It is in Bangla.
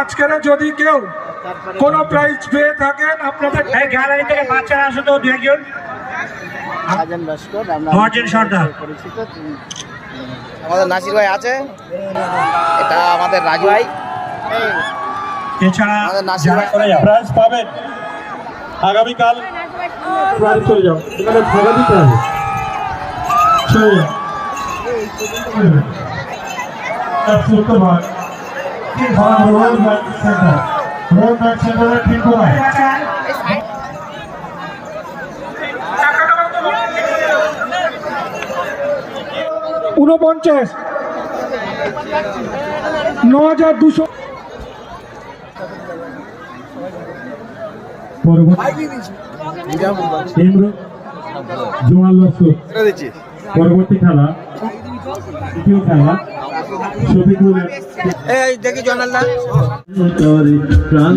আজকের যদি কেউ কোনো প্রাইজ পেয়ে থাকেন আপনাদের গ্যালারি থেকে বাচ্চারা আসো তো দু একজন। সর্দার। আমাদের নাসির ভাই আছে। এটা আমাদের রাজু ভাই। এছাড়া আমাদের নাসির যারা ভাই। প্রাইজ পাবেন। আগামীকাল প্রাইজ চলে যাও। এখানে ভাড়া দিতে হবে। চলে যাও। শুক্রবার road bank center road bank সেন্টারের ঠিক হয়। উনপঞ্চাশ ন হাজার দুশো। পরবর্তী ইমরু জোয়াল পরবর্তী খেলা। এই দেখি জনাল প্রাণ